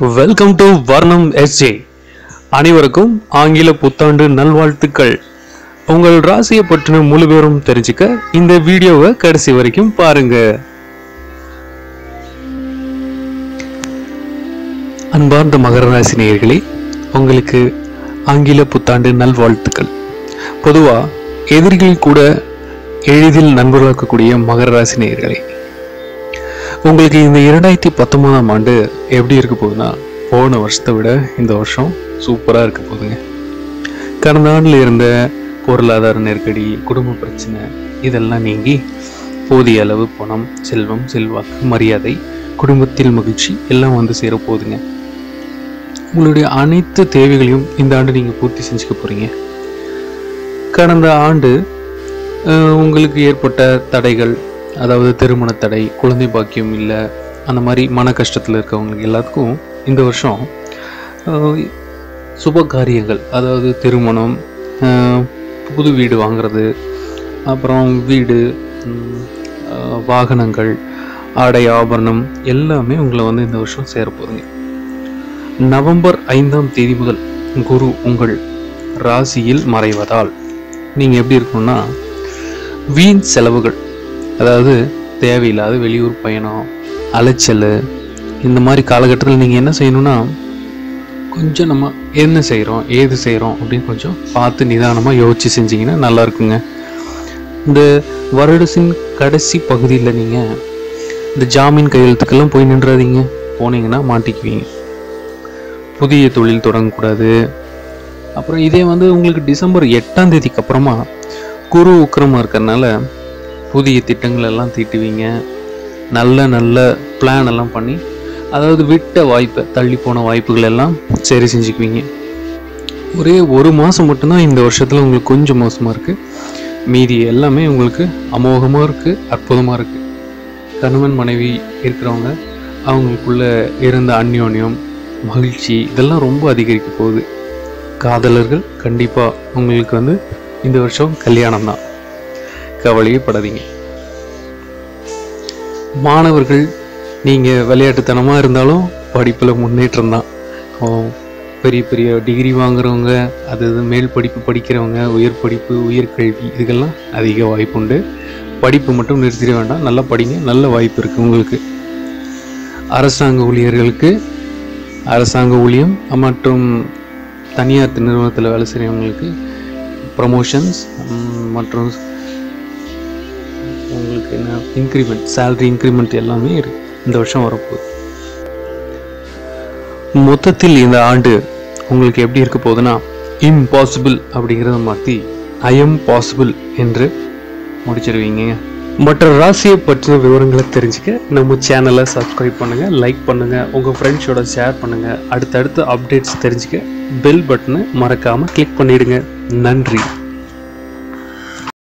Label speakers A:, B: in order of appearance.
A: Welcome to வர்ணம் SJ அனைவருக்கும் ஆங்கில புத்தாண்டு நல்வாழ்த்துக்கள். உங்கள் ராசியை பற்றின முழு பேரும் தெரிஞ்சுக்க இந்த வீடியோவை கடைசி வரைக்கும் பாருங்க. அன்பார்ந்த மகர ராசி நேயர்களே உங்களுக்கு ஆங்கில புத்தாண்டு நல்வாழ்த்துக்கள். பொதுவா எதிரிகள் கூட எளிதில் நண்பர்களாக்கக்கூடிய மகர ராசி நேயர்களே உங்களுக்கு இந்த இரண்டாயிரத்தி பத்தொன்பதாம் ஆண்டு எப்படி இருக்க போகுதுன்னா போன வருஷத்தை விட இந்த வருஷம் சூப்பராக இருக்க போகுதுங்க கடந்த ஆண்டில் இருந்த பொருளாதார நெருக்கடி குடும்ப பிரச்சனை இதெல்லாம் நீங்கி போதிய அளவு பணம் செல்வம் செல்வாக்கு மரியாதை குடும்பத்தில் மகிழ்ச்சி எல்லாம் வந்து சேர போகுதுங்க. உங்களுடைய அனைத்து தேவைகளையும் இந்த ஆண்டு நீங்கள் பூர்த்தி செஞ்சுக்க போகிறீங்க கடந்த ஆண்டு உங்களுக்கு ஏற்பட்ட தடைகள் அதாவது திருமண தடை குழந்தை பாக்கியம் இல்லை அந்த மாதிரி மன கஷ்டத்தில் இருக்கவங்களுக்கு எல்லாத்துக்கும் இந்த வருஷம் சுப காரியங்கள் அதாவது திருமணம் புது வீடு வாங்குறது அப்புறம் வீடு வாகனங்கள் ஆடை ஆபரணம் எல்லாமே உங்களை வந்து இந்த வருஷம் சேரப்போகுதுங்க நவம்பர் ஐந்தாம் தேதி முதல் குரு உங்கள் ராசியில் மறைவதால் நீங்கள் எப்படி இருக்கணும்னா வீண் செலவுகள் அதாவது தேவையில்லாத வெளியூர் பயணம் அலைச்சல் இந்த மாதிரி காலகட்டத்தில் நீங்கள் என்ன செய்யணும்னா கொஞ்சம் நம்ம என்ன செய்கிறோம் ஏது செய்கிறோம் அப்படின்னு கொஞ்சம் பார்த்து நிதானமாக யோசிச்சு செஞ்சிங்கன்னா நல்லா இருக்குங்க. இந்த வருடத்தின் கடைசி பகுதியில் நீங்கள் இந்த ஜாமீன் கையெழுத்துக்கெல்லாம் போய் நின்றாதீங்க. போனீங்கன்னா மாட்டிக்குவீங்க. புதிய தொழில் தொடங்கக்கூடாது. அப்புறம் இதே வந்து உங்களுக்கு டிசம்பர் எட்டாம் தேதிக்கு அப்புறமா குரு உக்கிரமாக இருக்கிறனால புதிய திட்டங்கள் எல்லாம் தீட்டுவீங்க. நல்ல நல்ல பிளான் எல்லாம் பண்ணி அதாவது விட்ட வாய்ப்பை தள்ளி போன வாய்ப்புகள் எல்லாம் சரி செஞ்சுக்குவீங்க. ஒரே ஒரு மாதம் மட்டும்தான் இந்த வருஷத்தில் உங்களுக்கு கொஞ்சம் மோசமாக இருக்குது மீதி எல்லாமே உங்களுக்கு அமோகமாக இருக்குது அற்புதமாக இருக்குது கணவன் மனைவி இருக்கிறவங்க அவங்களுக்குள்ள இருந்த அந்யோன்யம் மகிழ்ச்சி இதெல்லாம் ரொம்ப அதிகரிக்க போகுது. காதலர்கள் கண்டிப்பாக உங்களுக்கு வந்து இந்த வருஷம் கல்யாணம் தான் கவலையே படாதீங்க மாணவர்கள் நீங்கள் விளையாட்டுத்தனமாக இருந்தாலும் படிப்பில் முன்னேற்றம் தான். பெரிய பெரிய டிகிரி வாங்குறவங்க அது மேல் படிப்பு படிக்கிறவங்க உயர் படிப்பு உயர்கல்வி இதுக்கெல்லாம் அதிக வாய்ப்பு உண்டு. படிப்பு மட்டும் நிறுத்திட வேண்டாம். நல்லா படிங்க. நல்ல வாய்ப்பு இருக்குது உங்களுக்கு. அரசாங்க ஊழியர்களுக்கு அரசாங்க ஊழியம் மற்றும் தனியார் நிறுவனத்தில் வேலை செய்கிறவங்களுக்கு ப்ரமோஷன்ஸ் மற்றும் உங்களுக்கு என்ன இன்க்ரிமெண்ட் சேல்ரி இன்க்ரிமெண்ட் எல்லாமே இந்த வருஷம் வரப்போகுது. மொத்தத்தில் இந்த ஆண்டு உங்களுக்கு எப்படி இருக்க போகுதுன்னா இம்பாசிபிள் அப்படிங்கிறத மாற்றி ஐ எம் பாசிபிள் என்று முடிச்சிருவீங்க. மற்ற ராசியை பற்றின விவரங்களை தெரிஞ்சுக்க நம்ம சேனலை சப்ஸ்கிரைப் பண்ணுங்கள் லைக் பண்ணுங்கள் உங்கள் ஃப்ரெண்ட்ஸோட ஷேர் பண்ணுங்கள் அடுத்தடுத்த அப்டேட்ஸ் தெரிஞ்சுக்க பெல் பட்டனை மறக்காமல் கிளிக் பண்ணிவிடுங்க நன்றி.